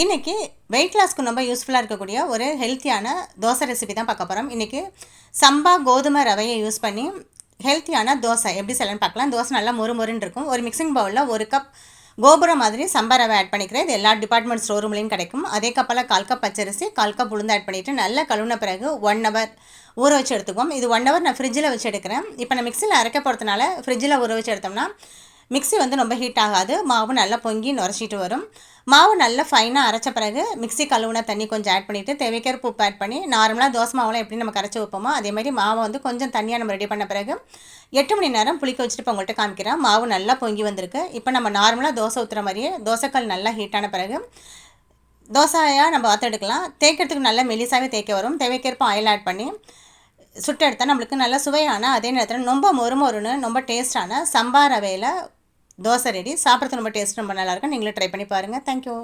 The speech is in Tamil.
இன்றைக்கி வெயிட் லாஸ்க்கு ரொம்ப யூஸ்ஃபுல்லாக இருக்கக்கூடிய ஒரு ஹெல்த்தியான தோசை ரெசிபி தான் பார்க்க போகிறோம் இன்றைக்கி சம்பா கோதுமை ரவையை யூஸ் பண்ணி ஹெல்த்தியான தோசை எப்படி செய்யலாம்னு பார்க்கலாம். தோசை நல்லா மொறு மொறுன்னு இருக்கும். ஒரு மிக்சிங் பவுலில் ஒரு கப் கோபுரம் மாதிரி சம்பா ரவை ஆட் பண்ணிக்கிறேன். இது எல்லா டிபார்ட்மெண்ட் ஸ்டோர் ரூம்லேயும் கிடைக்கும். அதே கப்பில் கால் கப் பச்சரிசி கால் கப் உளுந்து ஆட் பண்ணிவிட்டு நல்லா கழுவுன பிறகு ஒன் ஹவர் ஊற வச்சு எடுத்துக்குவோம். இது ஒன் ஹவர் நான் ஃப்ரிட்ஜில் வச்சு எடுக்கிறேன். இப்போ நான் மிக்சியில் அரைக்க போகிறதுனால ஃப்ரிட்ஜில் ஊற வச்சு எடுத்தோம்னா மிக்ஸி வந்து ரொம்ப ஹீட் ஆகாது. மாவு நல்லா பொங்கி நுரைச்சிட்டு வரும். மாவு நல்லா ஃபைனாக அரைச்ச பிறகு மிக்ஸி கழுவுன தண்ணி கொஞ்சம் ஆட் பண்ணிவிட்டு தேவைக்கிற உப்பு ஆட் பண்ணி நார்மலாக தோசை மாவுலாம் எப்படி நம்ம கரைச்சி வைப்போமோ அதே மாதிரி மாவை வந்து கொஞ்சம் தண்ணியாக நம்ம ரெடி பண்ண பிறகு எட்டு மணி நேரம் புளிக்க வச்சுட்டு இப்போ உங்கள்கிட்ட காமிக்கிறேன். மாவு நல்லா பொங்கி வந்திருக்கு. இப்போ நம்ம நார்மலாக தோசை ஊற்றுற மாதிரியே தோசைக்கல் நல்லா ஹீட்டான பிறகு தோசையாக நம்ம வாத்தெடுக்கலாம் தேய்க்கிறதுக்கு நல்லா மெலிசாகவே தேய்க்க வரும். தேவைக்கேற்ப ஆயில் ஆட் பண்ணி சுட்டு எடுத்தால் நம்மளுக்கு நல்ல சுவையான அதே நேரத்தில் ரொம்ப மொறு மொறுன்னு ரொம்ப டேஸ்டான சம்பா ரவையில் தோசை ரெடி சாப்பிட்றதுக்கு ரொம்ப டேஸ்ட் ரொம்ப நல்லாயிருக்கும் நீங்களும் ட்ரை பண்ணி பாருங்கள் தேங்க்யூ